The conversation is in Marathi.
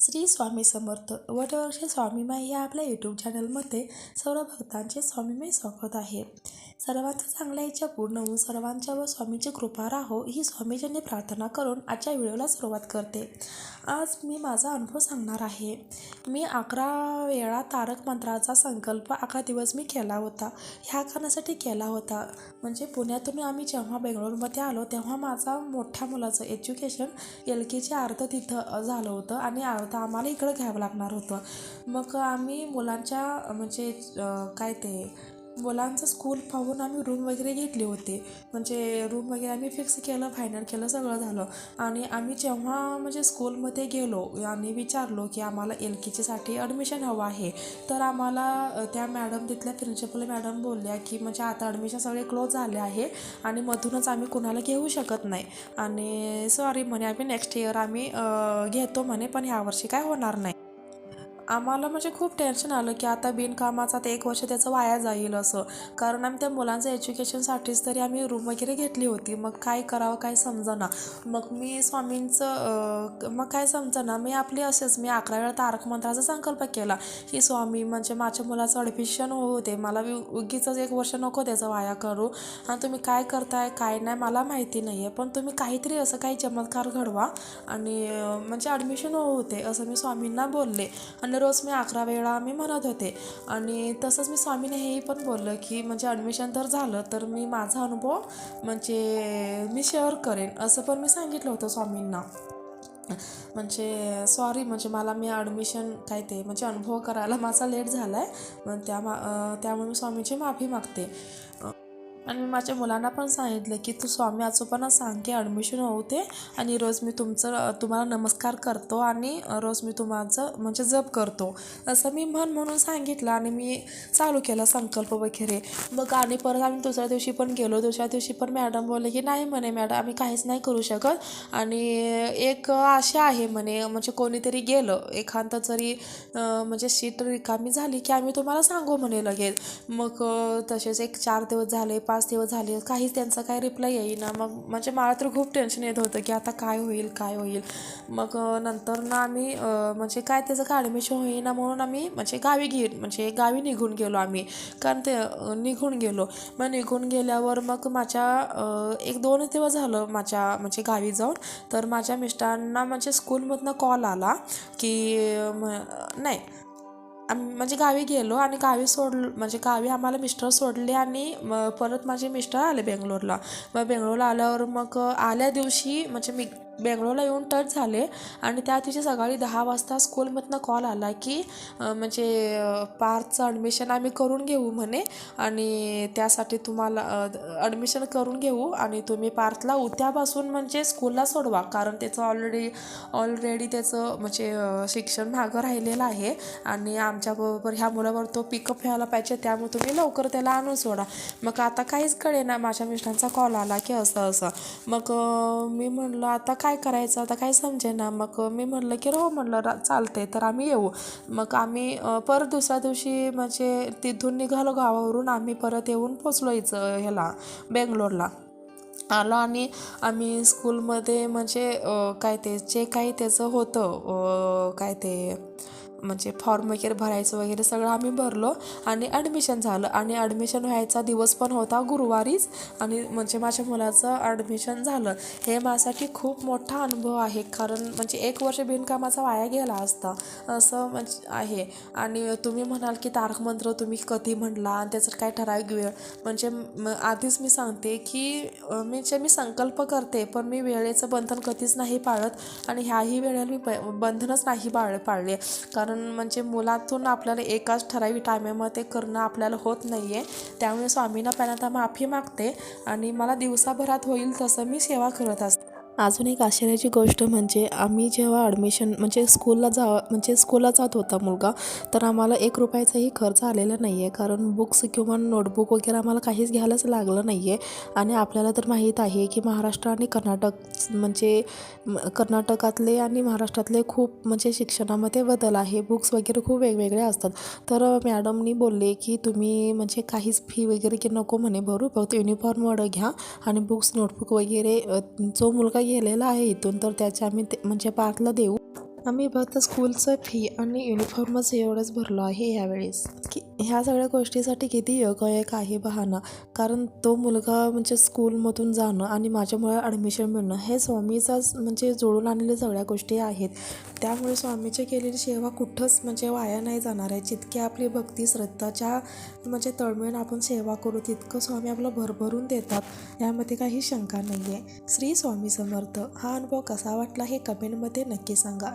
श्री स्वामी समर्थ. वटवर्षी स्वामीमाई या आपल्या यूट्यूब चॅनलमध्ये सर्व भक्तांचे स्वामीमय स्वागत आहे. सर्वांचं चांगल्या इच्छा पूर्ण होऊन सर्वांच्या व स्वामीची कृपा राहो ही स्वामीजींनी प्रार्थना करून आजच्या व्हिडिओला सुरुवात करते. आज मी माझा अनुभव सांगणार आहे. मी अकरा वेळा तारक मंत्राचा संकल्प अकरा दिवस मी केला होता. ह्या कारणासाठी केला होता. म्हणजे पुण्यातून आम्ही जेव्हा बेंगळूरमध्ये आलो तेव्हा माझा मोठ्या मुलाचं एज्युकेशन एल केचे अर्ध तिथं झालं होतं आणि अर्ध आता आम्हाला इकडं घ्यावं लागणार होतं. मग आम्ही मुलांच्या म्हणजे काय ते मुलांचं स्कूल पाहून आम्ही रूम वगैरे घेतले होते. म्हणजे रूम वगैरे आम्ही फिक्स केलं फायनल केलं सगळं झालं. आणि आम्ही जेव्हा म्हणजे स्कूलमध्ये गेलो आणि विचारलो की आम्हाला एल के जीसाठी ॲडमिशन हवं आहे. तर आम्हाला त्या मॅडम तिथल्या प्रिन्सिपल मॅडम बोलल्या की म्हणजे आता ॲडमिशन सगळे क्लोज झाले आहे आणि मधूनच आम्ही कुणाला घेऊ शकत नाही. आणि सॉरी म्हणे आम्ही नेक्स्ट इयर आम्ही घेतो म्हणे पण ह्यावर्षी काय होणार नाही. आम्हाला म्हणजे खूप टेन्शन आलं की आता बिनकामाचा ते एक वर्ष त्याचं वाया जाईल असं. कारण आम्ही त्या मुलांचं एज्युकेशनसाठीच तरी आम्ही रूम वगैरे घेतली होती. मग काय करावं काय समजना. मग मी स्वामींचं मग काय समजना? मी आपली असेच मी अकरा वेळा तारक मंत्राचा संकल्प केला की स्वामी म्हणजे माझ्या मुलाचं ॲडमिशन होते मला उगीच एक वर्ष नको त्याचं वाया करू. आणि तुम्ही काय करताय काय नाही मला माहिती नाही आहे पण तुम्ही काहीतरी असं काही चमत्कार घडवा आणि म्हणजे ॲडमिशन होते असं मी स्वामींना बोलले. आणि रोज मी अकरा वेळा मी म्हणत होते. आणि तसंच मी स्वामीने हेही पण बोललं की म्हणजे ॲडमिशन तर झालं तर मी माझा अनुभव म्हणजे मी शेअर करेन असं पण मी सांगितलं होतं स्वामींना. म्हणजे सॉरी म्हणजे मला मी ॲडमिशन काय ते म्हणजे अनुभव करायला माझा लेट झाला आहे मग त्या मा त्यामुळे मी स्वामीची माफी मागते. आणि मी माझ्या मुलांना पण सांगितलं की तू स्वामी आजोबांना सांग की ॲडमिशन होऊ ते आणि रोज मी तुमचं तुम्हाला नमस्कार करतो आणि रोज मी तुमचं म्हणजे जप करतो. असं मी म्हण म्हणून सांगितलं आणि मी चालू केलं संकल्प वगैरे. मग आणि परत आम्ही दुसऱ्या दिवशी पण गेलो. दुसऱ्या दिवशी पण मॅडम बोलले की नाही म्हणे मॅडम आम्ही काहीच नाही करू शकत. आणि एक आशा आहे म्हणे म्हणजे कोणीतरी गेलं. एखादं जरी म्हणजे सीट रिकामी झाली की आम्ही तुम्हाला सांगू म्हणे लगेच. मग तसेच एक चार दिवस झाले पाच दिवस झाले काहीच त्यांचा काही रिप्लाय येईना. मग म्हणजे मला तर खूप टेन्शन येत होतं की आता काय होईल काय होईल. मग नंतर ना आम्ही म्हणजे काय त्याचं काय ॲडमिशन होईना म्हणून आम्ही म्हणजे गावी घे म्हणजे गावी निघून गेलो आम्ही. कारण ते निघून गेलो. मग निघून गेल्यावर मग माझ्या एक दोन दिवस झालं माझ्या म्हणजे गावी जाऊन. तर माझ्या मिस्टरांना म्हणजे स्कूलमधनं कॉल आला की म- नाही आम्ही म्हणजे गावी गेलो आणि गावी सोडलो म्हणजे गावी आम्हाला मिस्टर सोडले आणि मग परत माझे मिस्टर आले बेंगलोरला. मग बेंगलोरला आल्यावर मग आल्या दिवशी म्हणजे मी बेंगलोरला येऊन टच झाले आणि त्या दिवशी सकाळी दहा वाजता स्कूलमधनं कॉल आला की म्हणजे पार्कचं पार्थचं ॲडमिशन आम्ही करून घेऊ म्हणे आणि त्यासाठी तुम्हाला ॲडमिशन करून घेऊ आणि तुम्ही पार्थला उद्यापासून म्हणजे स्कूलला सोडवा. कारण त्याचं ऑलरेडी ऑलरेडी त्याचं म्हणजे शिक्षण मागं राहिलेलं आहे आणि आमच्याबरोबर ह्या मुलावर तो पिकअप व्हायला पाहिजे त्यामुळे तुम्ही लवकर त्याला आणून सोडा. मग आता काहीच कळेना माझ्या मिस्टरांचा कॉल आला की असं असं. मग मी म्हणलं आता काय काय करायचं? आता काय समजेना? मग मी म्हणलं की हो म्हणलं रा चालते तर आम्ही येऊ. मग आम्ही परत दुसऱ्या दिवशी म्हणजे तिथून निघालो गावावरून आम्ही परत येऊन पोचलो इथं ह्याला बेंगलोरला. आलो आणि आम्ही स्कूलमध्ये म्हणजे काय ते जे काही त्याचं होतं काय ते म्हणजे फॉर्म वगैरे भरायचं वगैरे सगळं आम्ही भरलो आणि ॲडमिशन झालं. आणि ॲडमिशन व्हायचा दिवस पण होता गुरुवारीच आणि म्हणजे माझ्या मुलाचं ॲडमिशन झालं. हे माझ्यासाठी खूप मोठा अनुभव आहे. कारण म्हणजे एक वर्ष बिनकामाचा वाया गेला असता. असं म्हणजे आहे. आणि तुम्ही म्हणाल की तारक मंत्र तुम्ही कधी म्हणला? आणि त्याचं काय ठराविक वेळ? म्हणजे म- आधीच मी सांगते की मी जे मी संकल्प करते पण मी वेळेचं बंधन कधीच नाही पाळत. आणि ह्याही वेळेला मी ब- बंधनच नाही पाळ पाळले. कारण कारण म्हणजे मुलातून आपल्याला एकाच ठराविक टायमामध्ये करणं आपल्याला होत नाही आहे त्यामुळे स्वामींना पहिल्यांदा माफी मागते आणि मला दिवसाभरात होईल तसं मी सेवा करत असते. अजून एक आश्चर्याची गोष्ट म्हणजे आम्ही जेव्हा ॲडमिशन म्हणजे स्कूलला जा म्हणजे स्कूलला जात होता मुलगा तर आम्हाला एक रुपयाचाही खर्च आलेला नाही आहे कारण बुक्स किंवा नोटबुक वगैरे आम्हाला काहीच घ्यायलाच लागलं नाही आहे आणि आपल्याला तर माहीत आहे की महाराष्ट्र आणि कर्नाटक म्हणजे कर्नाटकातले आणि महाराष्ट्रातले खूप म्हणजे शिक्षणामध्ये बदल आहे. बुक्स वगैरे खूप वेगवेगळे असतात. तर मॅडमनी बोलले की तुम्ही म्हणजे काहीच फी वगैरे की नको म्हणे. भरू फक्त युनिफॉर्म वगैरे घ्या आणि बुक्स नोटबुक वगैरे जो मुलगा गेलेला आहे इथून तर त्याच्या आम्ही ते म्हणजे पार्कला देऊ. आम्ही फक्त स्कूलचं फी आणि युनिफॉर्मच एवढंच भरलो आहे यावेळेस. की ह्या सगळ्या गोष्टीसाठी किती योगायोग आहे बहाना कारण तो मुलगा म्हणजे स्कूलमधून जाणं आणि माझ्यामुळे ॲडमिशन मिळणं हे स्वामीचाच म्हणजे जोडून आणलेल्या सगळ्या गोष्टी आहेत. त्यामुळे स्वामीची केलेली सेवा कुठंच म्हणजे वाया नाही जाणार आहे. जितकी आपली भक्ती श्रद्धाच्या म्हणजे तळमेळून आपण सेवा करू तितकं स्वामी आपलं भरभरून देतात. यामध्ये काही शंका नाही आहे श्री स्वामी समर्थ. हा अनुभव कसा वाटला हे कमेंटमध्ये नक्की सांगा.